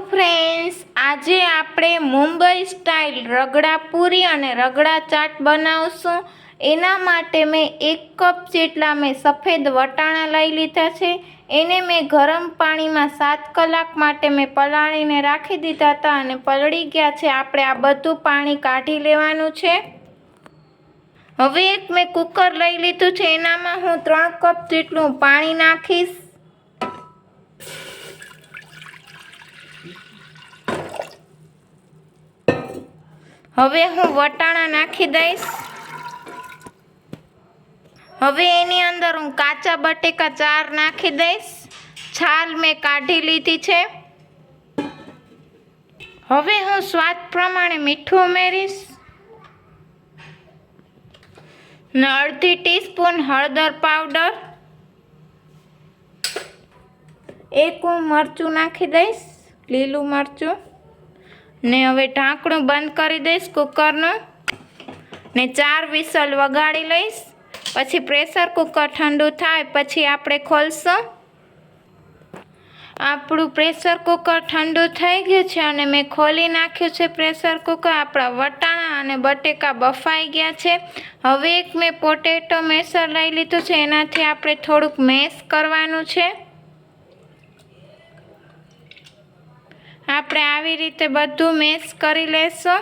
Friends આજે આપણે Mumbai style રગડા પૂરી અને રગડા ચાટ બનાવશું. એના માટે મેં એક કપ જેટલા મેં સફેદ વટાણા લઈ લીધા છે. એને મેં ગરમ પાણીમાં સાત કલાક માટે મેં પલાળીને રાખી દીધા હતા અને પલળી ગયા છે. આપણે આ બધું પાણી કાઢી લેવાનું છે. હવે એક મેં કુકર લઈ લીધું છે. એનામાં હું ત્રણ કપ જેટલું પાણી નાખીશ. હવે હું વટાણા નાખી દઈશ. હવે એની અંદર હું કાચા બટેકા ચાર નાખી દઈશ. છાલ મેં કાઢી લીધી છે. હવે હું સ્વાદ પ્રમાણે મીઠું ઉમેરીશ. ને અડધી ટીસ્પૂન હળદર પાવડર. એક હું મરચું નાખી દઈશ, લીલું મરચું. ને હવે ઢાંકણું બંધ કરી દઈશ કુકરનું. ને ચાર વિસલ વગાડી લઈશ. પછી પ્રેશર કુકર ઠંડુ થાય પછી આપણે ખોલશું. આપણું પ્રેશર કુકર ઠંડુ થઈ ગયું છે અને મેં ખોલી નાખ્યું છે પ્રેશર કુકર. આપણા વટાણા અને બટેકા બફાઈ ગયા છે. હવે એક મેં પોટેટો મેસર લઈ લીધું છે. એનાથી આપણે થોડુંક મેશ કરવાનું છે. આપણે આવી રીતે બધું મેશ કરી લેશું.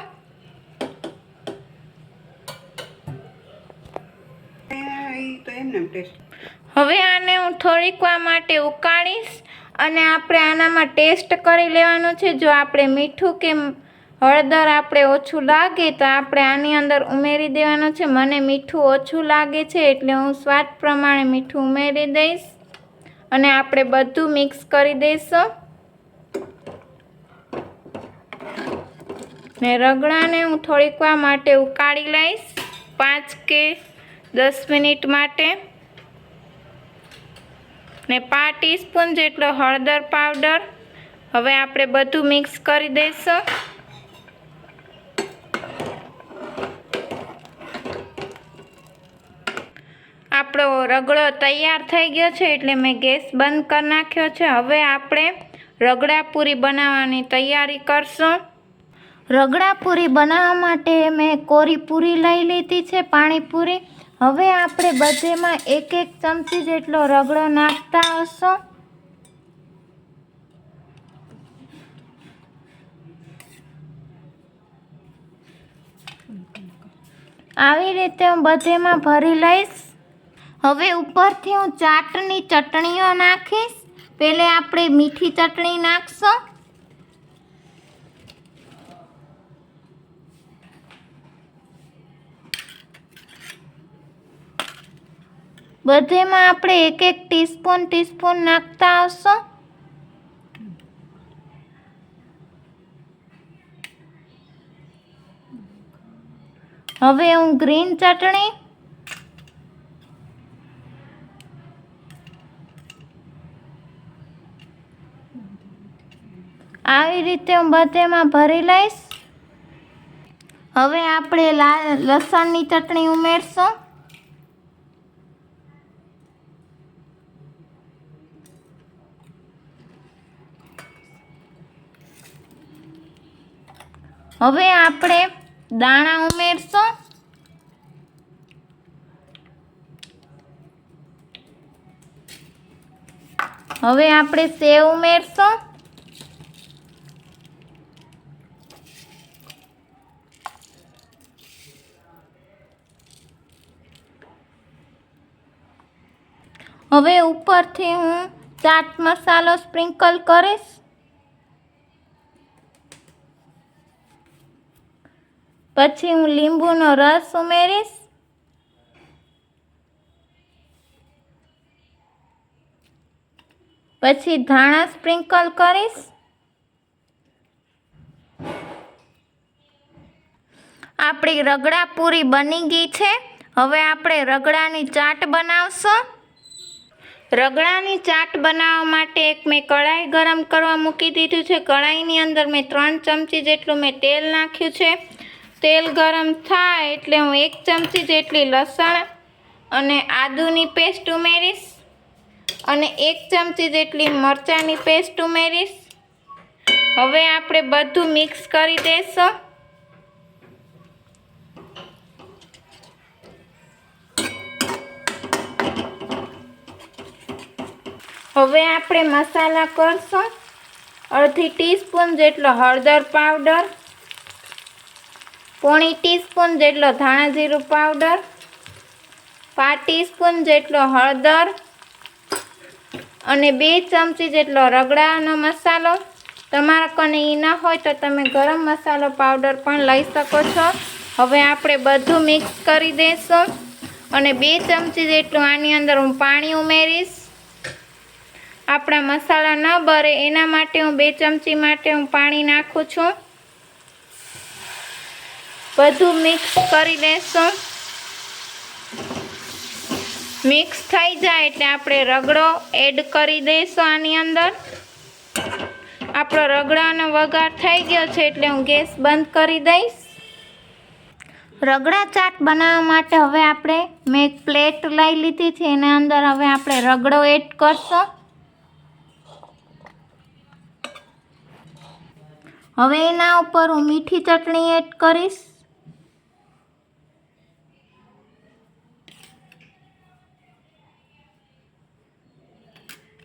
હવે આને હું થોડીક વાર માટે ઉકાળીશ અને આપણે આનામાં ટેસ્ટ કરી લેવાનું છે. જો આપણે મીઠું કે હળદર આપણે ઓછું લાગે તો આપણે આની અંદર ઉમેરી દેવાનું છે. મને મીઠું ઓછું લાગે છે એટલે હું સ્વાદ પ્રમાણે મીઠું ઉમેરી દઈશ અને આપણે બધું મિક્સ કરી દઈશું. ને રગડાને હું થોડીક વાર માટે ઉકાળી લઈશ. પાંચ કે દસ મિનિટ માટે. ને પાંચ ટીસ્પૂન જેટલો હળદર પાવડર. હવે આપણે બધું મિક્સ કરી દઈશું. આપણો રગડો તૈયાર થઈ ગયો છે એટલે મેં ગેસ બંધ કરી નાખ્યો છે. હવે આપણે રગડા પૂરી બનાવવાની તૈયારી કરશું. રગડા પૂરી બનાવવા માટે મેં કોરી પૂરી લઈ લીધી છે, પાણીપુરી. હવે આપણે બધેમાં એક એક ચમચી જેટલો રગડો નાખતા હશો. આવી રીતે હું બધેમાં ભરી લઈશ. હવે ઉપરથી હું ચાટની ચટણીઓ નાખીશ. પહેલે આપણે મીઠી ચટણી નાખશું. બધેમાં આપણે એક એક ટીસ્પૂન ટીસ્પૂન નાખતા આવશું હવે હું ગ્રીન ચટણી આવી રીતે હું બધેમાં ભરી લઈશ. હવે આપણે લસણની ચટણી ઉમેરશું. હવે આપણે દાણા ઉમેરશું. હવે આપણે સેવ ઉમેરશું. હવે ઉપરથી હું ચાટ મસાલો સ્પ્રિંકલ કરીશ. પછી હું લીંબુનો રસ ઉમેરીશ. પછી ધાણા સ્પ્રિંકલ કરીશ. આપણી રગડા પૂરી બની ગઈ છે. હવે આપણે રગડાની ચાટ બનાવશું. રગડાની ચાટ બનાવવા માટે એક મેં કઢાઈ ગરમ કરવા મૂકી દીધું છે. કઢાઈની અંદર મેં ત્રણ ચમચી જેટલું મેં તેલ નાખ્યું છે. તેલ ગરમ થાય એટલે હું એક ચમચી જેટલી લસણ અને આદુની પેસ્ટ ઉમેરીશ અને એક ચમચી જેટલી મરચાંની પેસ્ટ ઉમેરીશ. હવે આપણે બધું મિક્સ કરી દઈશું હવે આપણે મસાલા કરશું. અડધી ટીસ્પૂન જેટલો હળદર પાવડર. પોણી ટીસ્પૂન જેટલો ધાણા જીરું પાવડર, પાંચ ટીસ્પૂન જેટલો હળદર અને બે ચમચી જેટલો રગડાનો મસાલો. તમારા કને એ ન હોય તો તમે ગરમ મસાલો પાવડર પણ લઈ શકો છો. હવે આપણે બધું મિક્સ કરી દઈશું અને બે ચમચી જેટલું આની અંદર હું પાણી ઉમેરીશ. આપણા મસાલા ન બરે એના માટે હું બે ચમચી માટે હું પાણી નાખું છું. બધું મિક્સ કરી દઈશું મિક્સ થઈ જાય એટલે આપણે રગડો એડ કરી દઈશું આની અંદર. આપણો રગડાનો વઘાર થઈ ગયો છે એટલે હું ગેસ બંધ કરી દઈશ. રગડા ચાટ બનાવવા માટે હવે આપણે મેં એક પ્લેટ લઈ લીધી છે, એના અંદર હવે આપણે રગડો એડ કરશું. હવે એના ઉપર હું મીઠી ચટણી એડ કરીશ.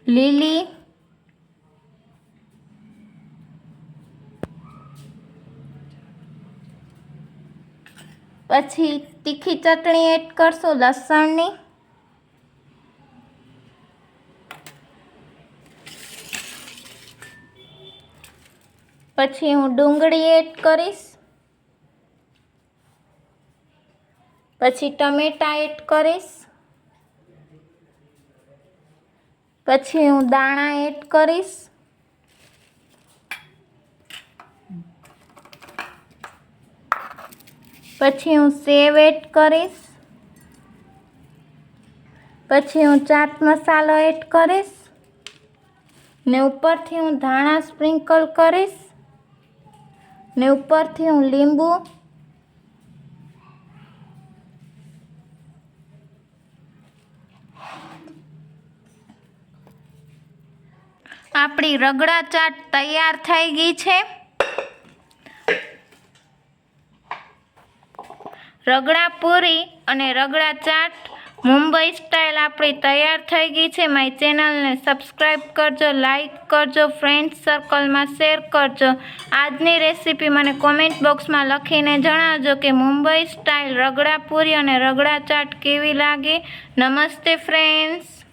લીલી પછી તીખી ચટણી એડ કરશું, લસણની. પછી હું ડુંગળી એડ કરીશ. પછી ટમેટા એડ કરીશ. પછી હું દાણા એડ કરીશ. પછી હું સેવ એડ કરીશ. પછી હું ચાટ મસાલો એડ કરીશ. ને ઉપરથી હું ધાણા સ્પ્રિંકલ કરીશ. ને ઉપરથી હું લીંબુ આપણી રગડા ચાટ તૈયાર થઈ ગઈ છે. રગડા પૂરી અને રગડા ચાટ મુંબઈ સ્ટાઇલ આપણી તૈયાર થઈ ગઈ છે. મારી ચેનલને સબસ્ક્રાઈબ કરજો, લાઈક કરજો ફ્રેન્ડ સર્કલમાં શેર કરજો. આજની રેસીપી મને કોમેન્ટ બોક્સમાં લખીને જણાવજો કે મુંબઈ સ્ટાઇલ રગડા પૂરી અને રગડા ચાટ કેવી લાગી. નમસ્તે, ફ્રેન્ડ્સ.